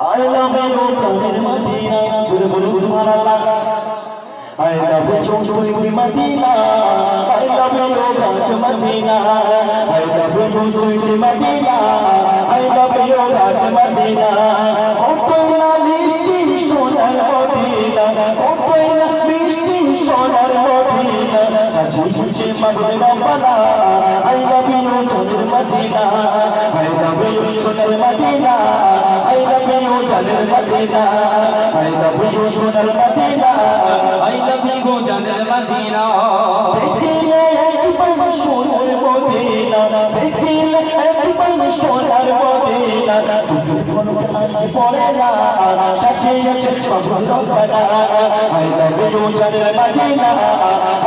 I love you, Khalil Madina, জোরে বলুন সুবহানাল্লাহ I love you, sweet Madina. I love you, God Madina. I love you, sweet Madina. I love you, God Madina. কতই না মিষ্টি সোনার Medina কতই না মিষ্টি সোনার মদিনা সাজিয়েছে মাগরে রব্বানা I love you, সোনার Medina I love you, love you, জানের মদিনা। I love you, সোনার মদিনা। love you, go জানের মদিনা। দেখিলে একবার সোনার মদিনা। দেখিলে একবার সোনার মদিনা। চুপ চুপ আজ পড়ে না। সাজিয়েছে পাগল রব্বানা আই লাভ ইউ জানের মদিনা।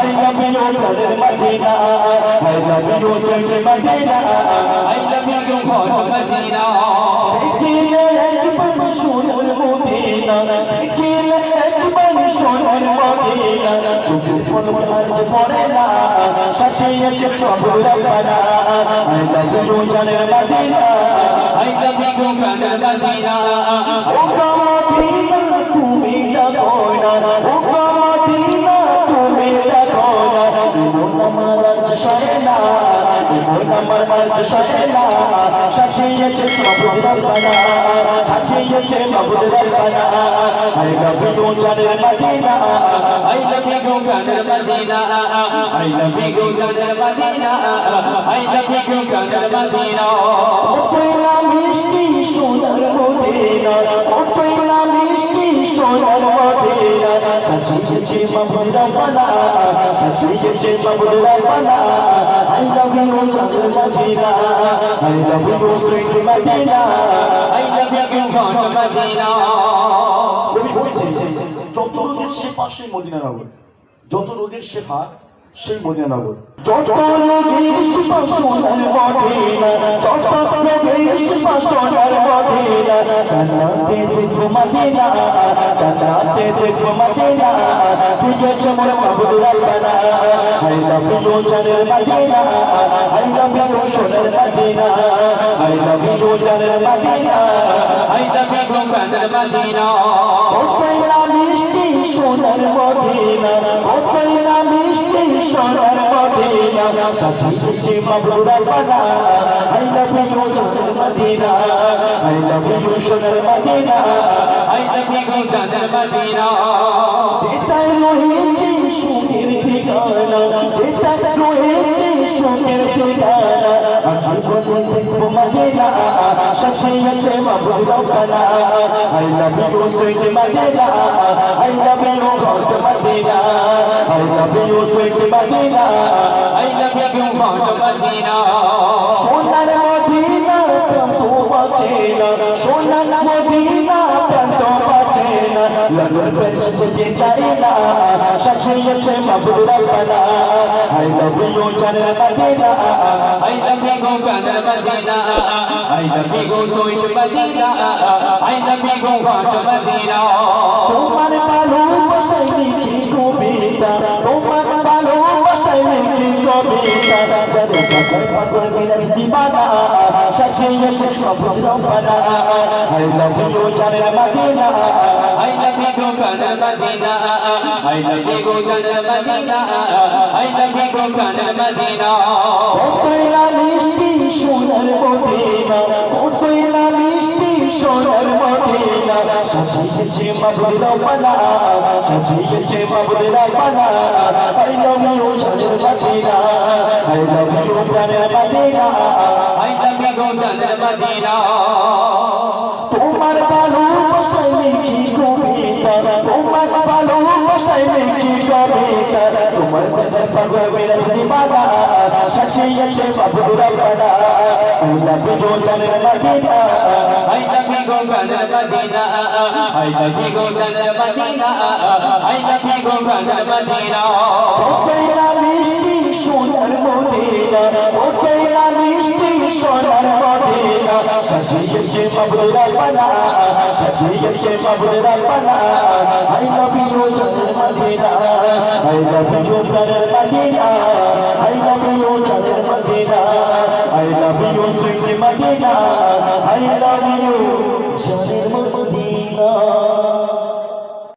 আই লাভ ইউ জানের আই লাভ ইউ মদিনা দেখিলে একবার সোনার মদিনা চুপ কোনো আজ পড়ে না সাজিয়েছে পাগল রব্বানা আই লাভ ইউ জানের মদিনা love you, go জানের মদিনা ও কামাদিনা তুমি ডাকো না ও কামাদিনা তুমি ডাকো না মন আমার সরে না মন আমার আজ সরে না সাজিয়েছে মাবুদ রব্বানা সাজিয়েছে মাবুদ রব্বানা আই লাভ ইউ জানের মদিনা। love you, go জানের মদিনা love you, go জানের মদিনা। love you, go জানের মদিনা। কতই না মিষ্টি সোনার মদিনা কতই না মিষ্টি সোনার মদিনা। সাজিয়েছে মাবুদ রব্বানা সাজিয়েছে মাবুদ রব্বানা ইউ জানের Medina I love you sweet Medina I love you, ঘর মদিনা কবি বলছে যত রোগের শেফা সেই মদিনানগর যত রোগের শেফা সেই কতই না মিষ্টি সোনার মদিনা। সোনার মদিনা সাজিয়েছে মাবুদ রব্বানা আই লাভ ইউ জানের মদিনা। আই লাভ ইউ সোনার মদিনা। love you, go জানের মদিনা। যেটাই রয়েছে সুখের ঠিকানা। যেটাই রয়েছে সুখের ঠিকানা বলে দেখব মদিনা সাজিয়েছে মাবুদ রব্বানা আই লাভ ইউ সোনার মদিনা না পেশ যেতে চাই না সাজিয়েছে মাবুদ রব্বানা আই লাভ ইউ জানের মদিনা love you, go জানের Medina love you, go sweet Medina love you, go ঘর মদিনা তোমার ভালোবাসায় লিখি কবিতা তোমার ভালোবাসায় লিখি কবিতা যাদের পাগল মিলাজ দিবানা রব্বানা আই লাভ ইউ জানের মদিনা go জানের মদিনা love you, go জানের মদিনা love you, go জানের মদিনা কতই না মিষ্টি সোনার মদিনা কতই না মিষ্টি সোনার মদিনা সাজিয়েছে মাবুদ রব্বানা সাজিয়েছে মাবুদ রব্বানা তোমার কথা পাগল মেরা দিবানা সাজিয়েছে মাবুদ রব্বানা আই লাভ ইউ জানের Medina I love you, go জানের Medina I love you, go জানের Medina I love you, go জানের সাজিয়েছে মাবুদ রব্বানা সাজিয়েছে মাবুদ রব্বানা আই লাভ ইউ জানের মদিনা আই লাভ ইউ জানের মদিনা আই লাভ ইউ জানের Medina I love you sweet Medina I love you